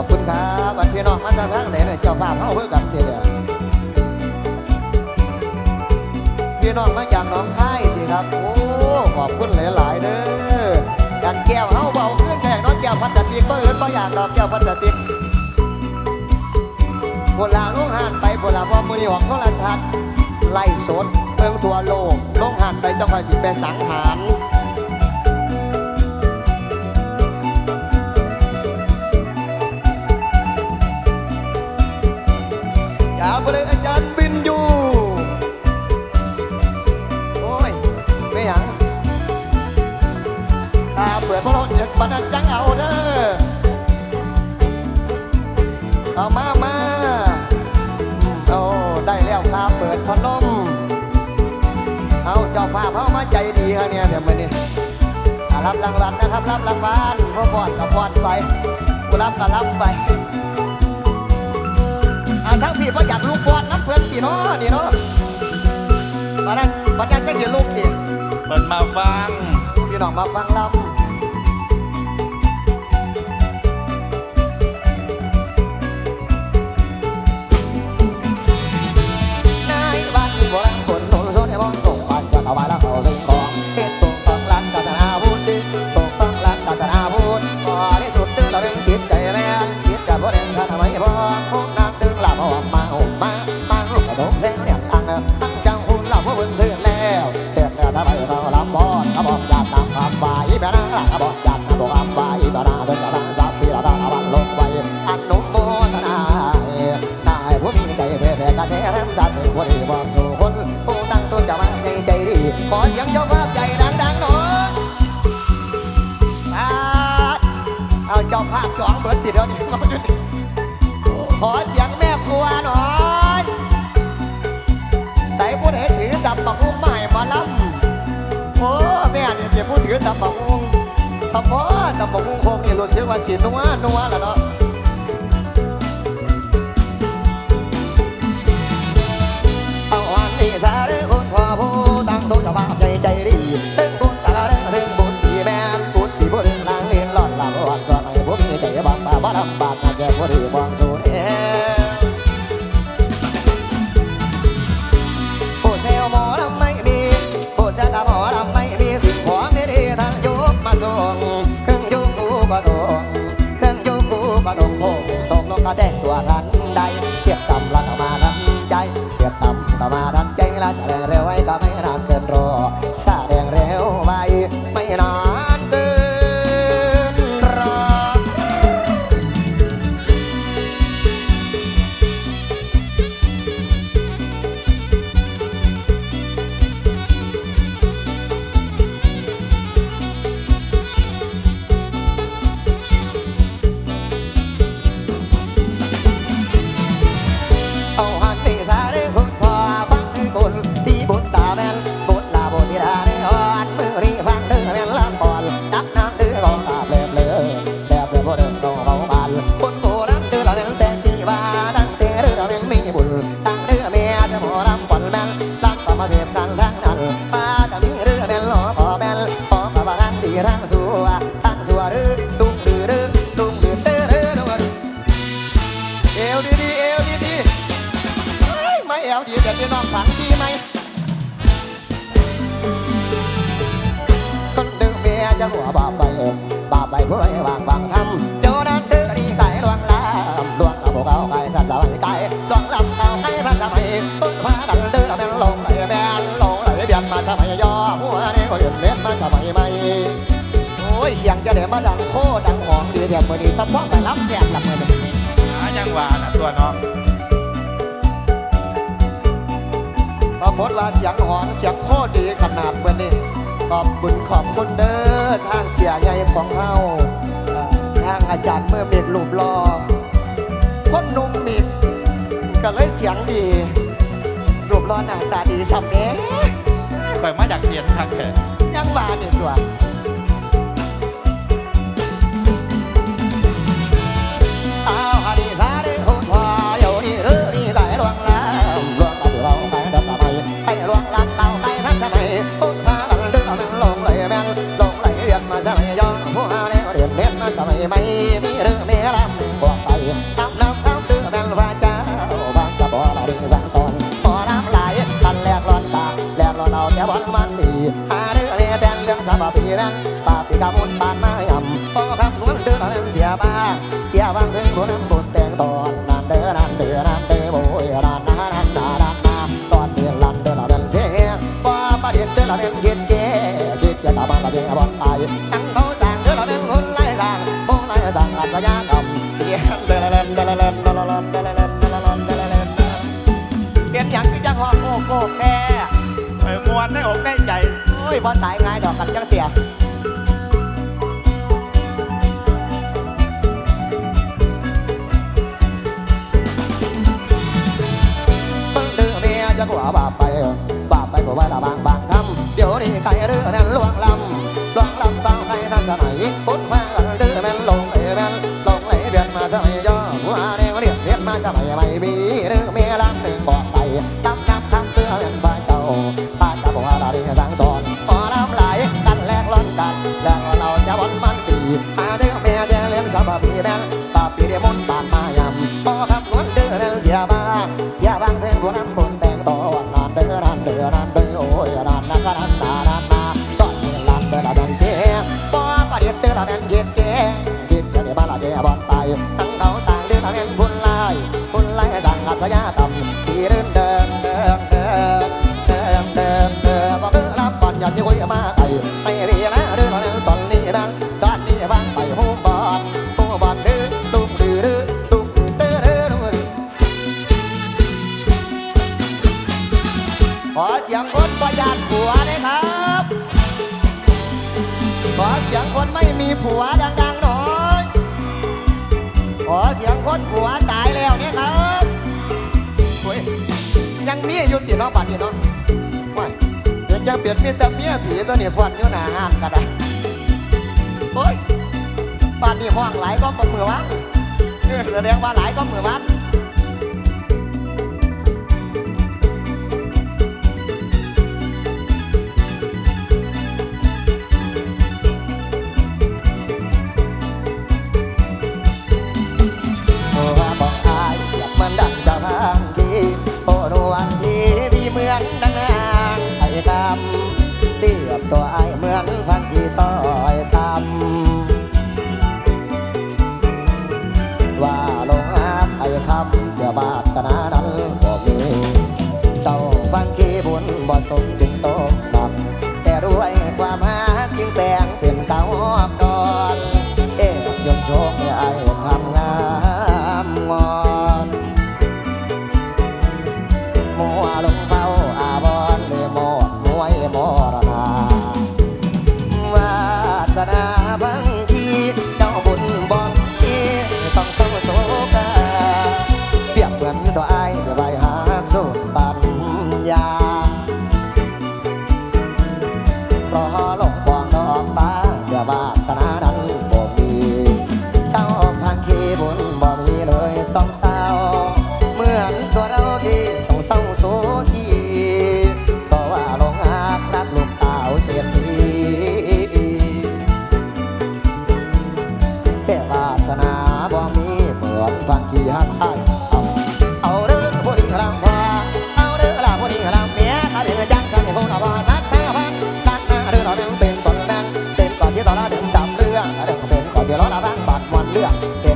อบคุณครับบัดพี่น้องมาจากทางไหนเนี่ยเจ้าภาพเฮาเพื่อกันทีเดียพี่น้องมาจากหนองคายดีครับ โอ้ ขอบคุณหลายๆเด้อกันแก้วเฮาเบาขึ้นแขกน้องแก้วพลาสติกบ่อื่นบ่อยากดอกแก้วพลาสติกโบราลงหันไปโบราพอมือนี้ของโทรทัศน์ไล่สดเมืองทั่วโลกลงหันไปเจ้าคอยสิไปสังหาร ย่าไปเลยอาจารย์บินอยู่ โอ้ย ไม่หยังขาเปิดพระรถเด็กบันจังเอาเด้อเอามามาโอ้ได้แล้วขาเปิดพัดลมเอาเจ้าภาพเขามาใจดีฮะเนี่ยเดี๋ยวมาเนี่รับรางวัลนะครับรับรางวัลพ่อพอดกับพอดไปกูรับก็รับไป ทั้งพี่ก็อยากลูกบอลน้ำเพื่อนกี่เนาะนี่เนาะมานั่นมานั่นจะเขียนลูกดิเปิดมาฟังพี่น้องมาฟังลำ บาอีแม่นางหลักเขาบอกอยากนบอกไปบาราเดินางจนกระทั่งสับที่เรา สีย สมัยใหม่โอ้ยเสียงจะเดี๋ยวมาดังโคดังหองดีเดี๋ยวมือนี้สะพอกแต่รับแจกหลับมือนี้หายังหวาน่ะตัวน้องปรากฏว่าเสียงหอนเสียงโคดีขนาดเมื่อนี้ขอบคุณขอบคุณเด้อทางเสียใหญ่ของเฮาทางอาจารย์เมื่อเมกรูปรอคนหนุ่มนี่ก็เลยเสียงดีรูปรอหน้าตาดีสำเนี้ข่อยมาจากเรียนทักแขก ยังบาเนี่ยตัว บนบานไม้ย่ำพอคำนวณเดือนเสียบ้าเสียบ้างถึงคนบนแต่งตอนนานเดือนนานเดือนนานเดือนโอ้ยนานนานนานนานตอนเดือนลันเดือนเราเดือนเสียงพอประเด็นเดือนเราเดือน มาสบายยอหัวแดงเรียบเรียบมาสบายไม่มีเรื่องเมียลัง ผัวดังๆหน่อยขอเสียงคนผัวตายแล้วเนี่ยครับโอ้ยยังมีอยู่ตีเนอะบัดนี้เนาะว่เดี๋ยวจะเปลี่ยนมีแต่เมียผีตัวนี้ฟันอยู่หนาห้ามกันนะบ้ยบัดนี้ห้องหลายก็เมือวันแสดงว่าหลายก็เมือวัน 对呀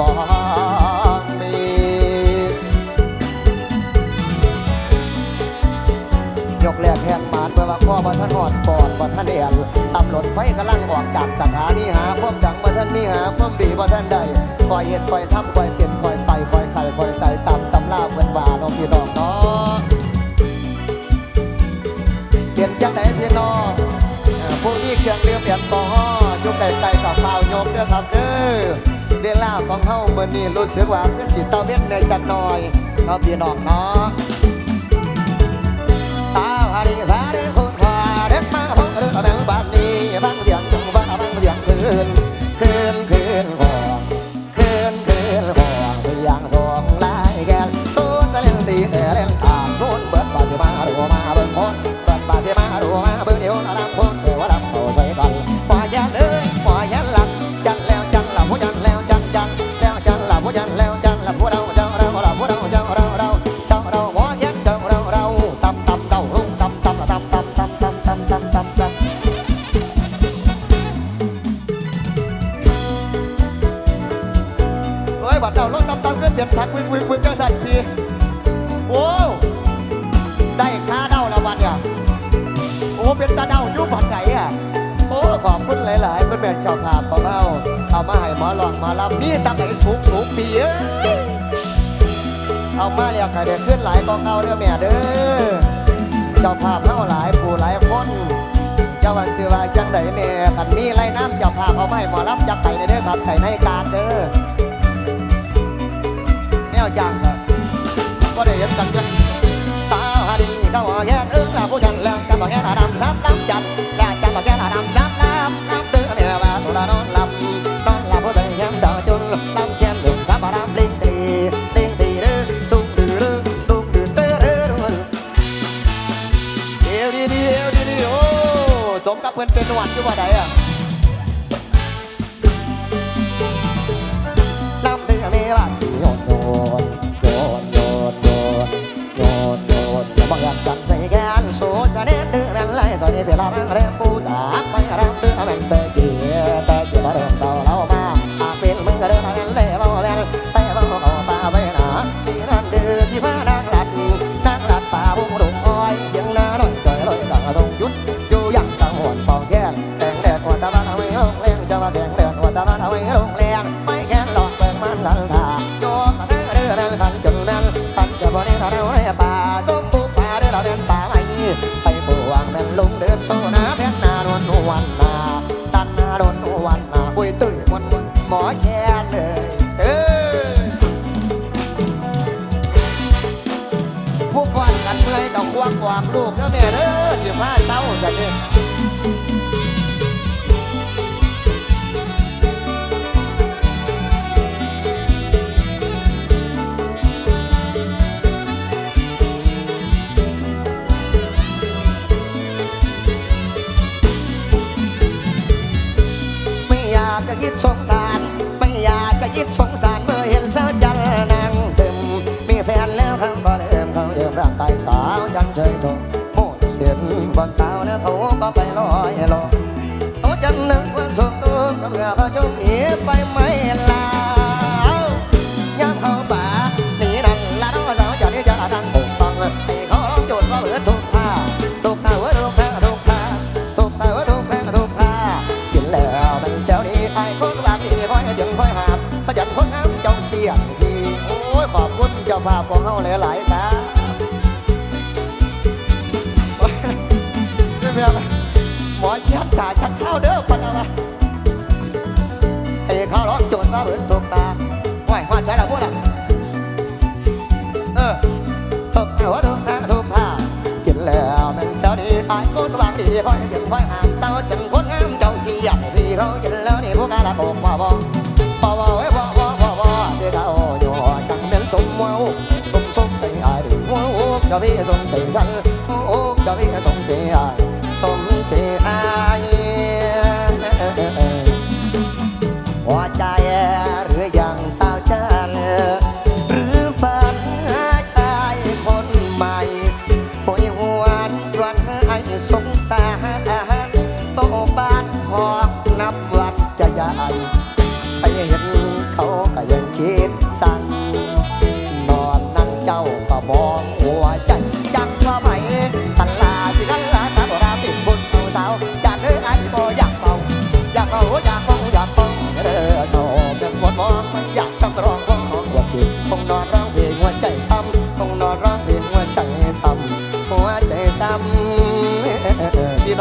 บยกแหลกแหงมานเพื่อว่าพ่อบัท่านอดปอดบ่ท่านแอบสับหลดไฟกำลังออกจากสถานีหาความดังบัท่านมีหาความดีบัท่านใดคอยเห็ดคอยทำคอยเปลี่ยนคอยไปคอยไข่คอยไต่ตามตำราเปิดว่าน้องพี่น้องเนาะเปลี่ยนจังไหนพี่น้องผู้นี้เครื่องเรือเปลี่ยนต่อยุกไก่ไก่กับข้ายกเด้อครับเด้อ เวลาของเฮาเมื่อนี้รู้สึกว่าคือสิตาเวียในจักหน่อยเอาพี่น้องเนาะ บัดเดาลงน้ำตาลก็เตรียมสักวิกวิกวิกจัใส่พีโอ้ได้ค่าเดาละวันเนี่ยโอ้เป็นตาเดายุบหัดไหนอะโอ้ขอบคุณหลาย ๆ คุณแม่เจ้าภาพของเราเอามาให้หมอลองมาลำนี่ตั้งไหนสูงสูงปีเอ้ยเอามาแล้วก็เดือดขึ้นหลายกองเอาเด้อแม่เด้อเจ้าภาพเล่าหลายผู้หลายคนเจ้าวันเสือว่าจังไดเนี่ขันนี่ไล่น้ำเจ้าภาพเอาไม่หมอลำจักไก่เด้อครับใส่ในการเด้อ นวจังก็ได้เห็นกันจนตาหาดีเข้าแย่เอิ้งลาผู้ยันแล้วจะบอกแย่ดำซับน้ำจัดแล้วจะบอกแย่ดำซับน้ำน้ำตื้อเนี่ยว่าตัวละนอนลับนอนลับผู้ใดแย้มดาวจนลำแย้มดุซับดำลิงตีลิงตีเด้อตุ้งดื้อเด้อตุ้งดื้อเด้อเด้อเด้อเอวดีเดีเอวดีดีโอ้สมกับเพื่อนเป็นหวัดอยู่ว่าใดอะ สอยเวลาแม่งเรียนปูดากไปรำเดือแม่งเตะกี ผู้ฟันกันเมื่อยดอกควงความลูกเด้อแม่เด้อสิมาเศร้าจะเนี่ยไม่อยากจะคิดสงสาร ไม่อยากจะคิดสง สาวจันเฉยโทโมดเสียนบนสาวแล้วเขาก็ไปลอยลอยเขาจันนึกว่าสุขตัวเพื่อเขาจมหนีไปไม่ลาวย่ำเขาป่าหนีนั่นละน้องสาวจันที่จะดังปกฟังให้เขาร้องโจทย์ว่าเบิดทุกท่าทุกท่าเบิดทุกท่าทุกท่าทุกท่าเบิดทุกท่าทุกท่ากินแล้วมันเซลดีไอ้คนบางทีคอยจึงคอยหาบขยันคนงามเจ้าเขียนทีโอ้ยขอบคุณเจ้าภาพของเฮาหลายๆ ครับไม่เมียหมอเชียบจ่าชักข้าวเด้อปันเอามาให้ข้าวร้องโจทย์มาเบิดถูกตาไหวหวานใจละพวกน่ะเออถกหัวถูกทางถูกท่ากินแล้วมันเซลดีไอ้คนบางทีคอยจึงคอยห่าบเศร้าจนคนงามเจ้าเขียนทีเขากินแล้วนี่พวกกาละโกงบ่บ่บ่บ่าเอ้ยบ่บ่บ่บ่เดี๋ยวเขาอยู่จังเป็นสมว้าสมสมใจอายโอ้ดูโอ้จะพี่สมใจฉันโอ้โอ้จะพี่สมใจอาย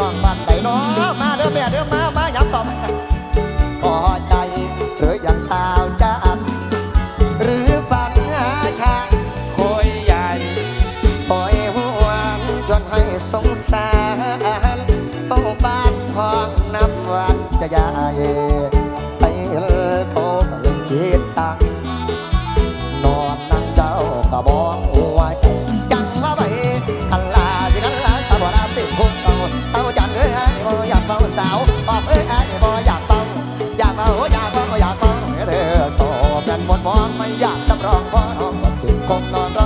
องบ้านไหนเนาะมาเด้อแม่เด้อมามายับต่อพอใจหรืออยังสาวจ้า อง